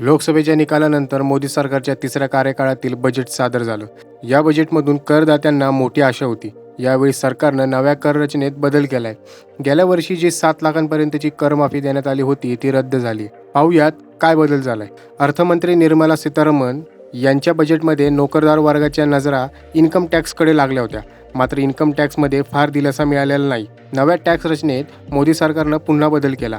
लोकसभेच्या निकालानंतर मोदी सरकारच्या तिसऱ्या कार्यकाळातील बजेट सादर झालं. या बजेटमधून करदात्यांना मोठी आशा होती. यावेळी सरकारनं नव्या कर रचनेत बदल केलाय. गेल्या वर्षी जी सात लाखांपर्यंतची करमाफी देण्यात आली होती ती रद्द झाली. पाहुयात काय बदल झालाय. अर्थमंत्री निर्मला सीतारामन यांच्या बजेटमध्ये नोकरदार वर्गाच्या नजरा इन्कम टॅक्सकडे लागल्या होत्या. मात्र इन्कम टॅक्समध्ये फार दिलासा मिळालेला नाही. नव्या टॅक्स रचनेत मोदी सरकारनं पुन्हा बदल केला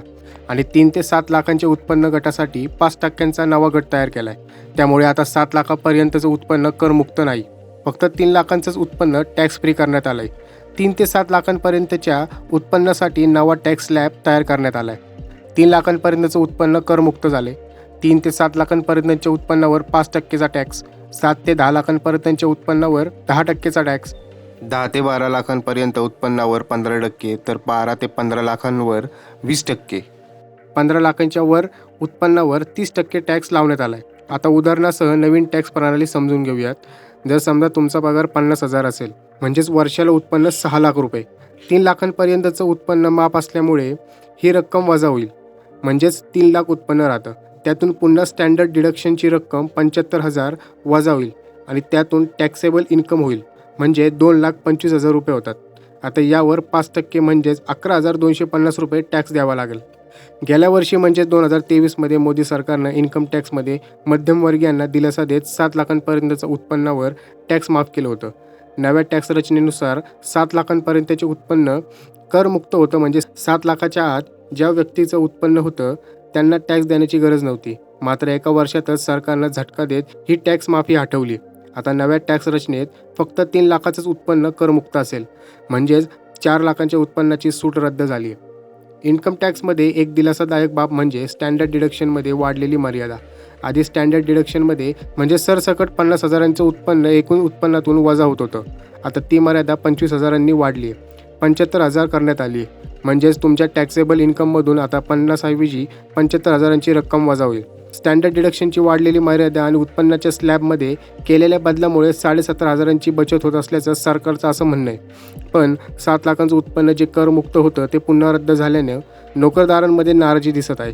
आणि तीन ते सात लाखांच्या उत्पन्न गटासाठी पाच टक्क्यांचा नवा गट तयार केला आहे त्यामुळे आता सात लाखापर्यंतचं उत्पन्न करमुक्त नाही. फक्त तीन लाखांचंच उत्पन्न टॅक्स फ्री करण्यात आलं आहे तीन ते सात लाखांपर्यंतच्या उत्पन्नासाठी नवा टॅक्स स्लॅब तयार करण्यात आला आहे तीन लाखांपर्यंतचं उत्पन्न करमुक्त झाले तीन ते सात लाखांपर्यंतच्या उत्पन्नावर पाच टक्केचा टॅक्स सात ते दहा लाखांपर्यंतच्या उत्पन्नावर दहा टक्केचा टॅक्स. दहा ते बारा लाखांपर्यंत उत्पन्नावर पंधरा टक्के तर बारा ते पंधरा लाखांवर वीस टक्के. पंधरा लाखांच्या वर उत्पन्नावर तीस टक्के टॅक्स लावण्यात आला आहे आता उदाहरणासह नवीन टॅक्स प्रणाली समजून घेऊयात. जर समजा तुमचा पगार पन्नास हजार असेल म्हणजेच वर्षाला उत्पन्न सहा लाख रुपये. तीन लाखांपर्यंतचं उत्पन्न माफ असल्यामुळे ही रक्कम वजा होईल. म्हणजेच तीन लाख उत्पन्न राहतं. त्यातून पुन्हा स्टँडर्ड डिडक्शनची रक्कम पंच्याहत्तर हजार वजा होईल आणि त्यातून टॅक्सेबल इन्कम होईल. म्हणजे दोन लाख पंचवीस हजार रुपये होतात. आता यावर पाच टक्के म्हणजेच अकरा हजार दोनशे पन्नास रुपये टॅक्स द्यावा लागेल. गेल्या वर्षी म्हणजे दोन हजार तेवीसमध्ये मोदी सरकारनं इन्कम टॅक्समध्ये मध्यमवर्गीयांना दिलासा देत सात लाखांपर्यंतच्या उत्पन्नावर टॅक्स माफ केलं होतं. नव्या टॅक्स रचनेनुसार सात लाखांपर्यंतचे उत्पन्न करमुक्त होतं. म्हणजे सात लाखाच्या आत ज्या व्यक्तीचं उत्पन्न होतं त्यांना टॅक्स देण्याची गरज नव्हती. मात्र एका वर्षातच सरकारनं झटका देत ही टॅक्स माफी हटवली. आता नव्या टॅक्स रचनेत फक्त तीन लाखाचंच उत्पन्न करमुक्त असेल. म्हणजेच चार लाखांच्या उत्पन्नाची सूट रद्द झाली. इन्कम टॅक्समध्ये एक दिलासादायक बाब म्हणजे स्टँडर्ड डिडक्शनमध्ये वाढलेली मर्यादा. आधी स्टँडर्ड डिडक्शनमध्ये म्हणजे सरसकट पन्नास हजारांचं उत्पन्न एकूण उत्पन्नातून वजा होत होतं. आता ती मर्यादा पंचवीस हजारांनी वाढली. पंच्याहत्तर हजार करण्यात आली. म्हणजेच तुमच्या टॅक्सेबल इन्कममधून आता पन्नासऐवजी पंच्याहत्तर हजारांची रक्कम वजा होईल. स्टँडर्ड डिडक्शनची वाढलेली मर्यादा आणि उत्पन्नाच्या स्लॅबमध्ये केलेल्या बदलामुळे साडेसत्तर हजारांची बचत होत असल्याचं सरकारचं असं म्हणणं आहे. पण सात लाखांचं उत्पन्न जे करमुक्त होतं ते पुन्हा रद्द झाल्यानं नोकरदारांमध्ये नाराजी दिसत आहे.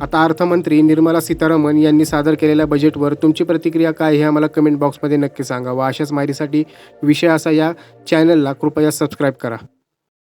आता अर्थमंत्री निर्मला सीतारामन यांनी सादर केलेल्या बजेटवर तुमची प्रतिक्रिया काय हे आम्हाला कमेंट बॉक्समध्ये नक्की सांगा व अशाच माहितीसाठी विषय असा या चॅनलला कृपया सबस्क्राईब करा.